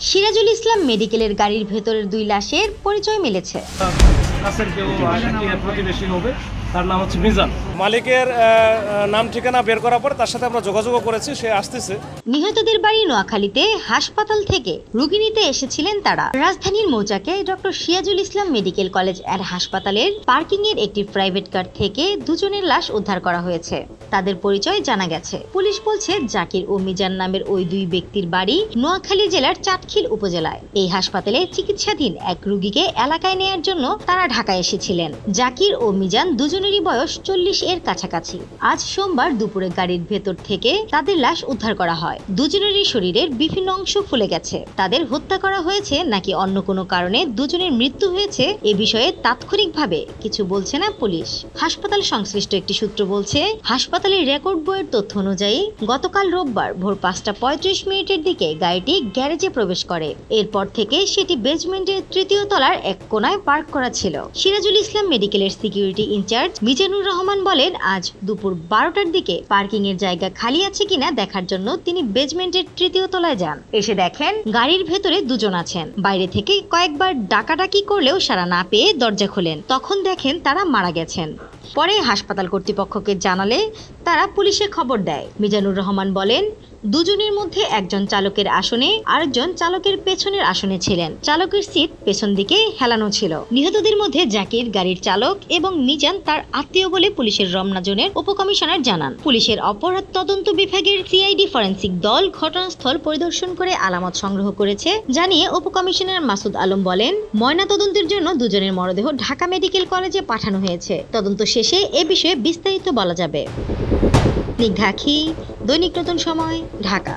সিরাজুল ইসলাম মেডিকেলের গাড়ির ভেতরের দুই লাশের পরিচয় মিলেছে। কাছের কেউ প্রতিবেশী হবে তার নাম হচ্ছে মিজান। মালিকের নাম ঠিকানা বের করার পর তার সাথে আমরা যোগাযোগও করেছি সে আসতেছে। নিহতদের বাড়ি নোয়াখালীতে হাসপাতাল থেকে রুগী নিতে এসেছিলেন তারা। রাজধানীর মৌচাকে doctor Siajul Islam medical college and হাসপাতালের পার্কিং এর একটি প্রাইভেট কার থেকে দুজনের লাশ উদ্ধার করা হয়েছে। তাদের পরিচয় জানা গেছে। পুলিশ বলছে জাকির ও মিজান নামের ওই দুই ব্যক্তির বাড়ি নোয়াখালী জেলার চাটখিল উপজেলায়। এই হাসপাতালে চিকিৎসাধীন এক রুগীকে এলাকায় নেয়ার জন্য তারা ঢাকায় এসেছিলেন। জাকির ও মিজান দুজনেরই বয়স চল্লিশ এর কাছাকাছি। আজ সোমবার দুপুরে গাড়ির ভেতর থেকে তাদের লাশ উদ্ধার করা হয়। দুজনেরই শরীরের বিভিন্ন অংশ ফুলে গেছে। তাদের হত্যা করা হয়েছে নাকি অন্য কোনো কারণে দুজনের মৃত্যু হয়েছে এ বিষয়ে তাৎক্ষণিকভাবে কিছু বলছে না পুলিশ। হাসপাতাল সংশ্লিষ্ট একটি সূত্র বলছে, হাসপাতালের রেকর্ড বইয়ের তথ্য অনুযায়ী গতকাল রোববার ভোর পাঁচটা পঁয়ত্রিশ মিনিটের দিকে গাড়িটি গ্যারেজে প্রবেশ করে। এরপর থেকে সেটি বেজমেন্টের তৃতীয় তলার এক কোনায় পার্ক করা ছিল। সিরাজুল ইসলাম মেডিকেলের সিকিউরিটি ইনচার্জ মিজানুর রহমান বলেন, আজ দুপুর বারোটার দিকে পার্কিং এর জায়গা খালি আছে কিনা দেখার জন্য তিনি বেজমেন্টের তৃতীয় তলায় যান। এসে দেখেন, গাড়ির ভেতরে দুজন আছেন। বাইরে থেকে কয়েকবার ডাকাডাকি করলেও সারা না পেয়ে দরজা খোলেন। তখন দেখেন তারা মারা গেছেন। পরে হাসপাতাল কর্তৃপক্ষকে জানালে তারা পুলিশে খবর দেয়। মিজানুর রহমান বলেন, দুজনের মধ্যে একজন চালকের আসনে, আরেকজন চালকের পেছনের আসনে ছিলেন। চালকের সিট পেছন দিকে হেলানো ছিল। নিহতদের মধ্যে জাকির গাড়ির চালক এবং মিজান তার আত্মীয় বলে পুলিশের রমনা জোনের উপকমিশনার জানান। পুলিশের অপরাধ তদন্ত বিভাগের সিআইডি ফরেন্সিক দল ঘটনাস্থল পরিদর্শন করে আলামত সংগ্রহ করেছে, জানিয়ে উপকমিশনার মাসুদ আলম বলেন ময়না তদন্তের জন্য দুজনের মরদেহ ঢাকা মেডিকেল কলেজে পাঠানো হয়েছে। তদন্ত শেষে এ বিষয়ে বিস্তারিত বলা যাবে। দৈনিক নতুন সময় ঢাকা।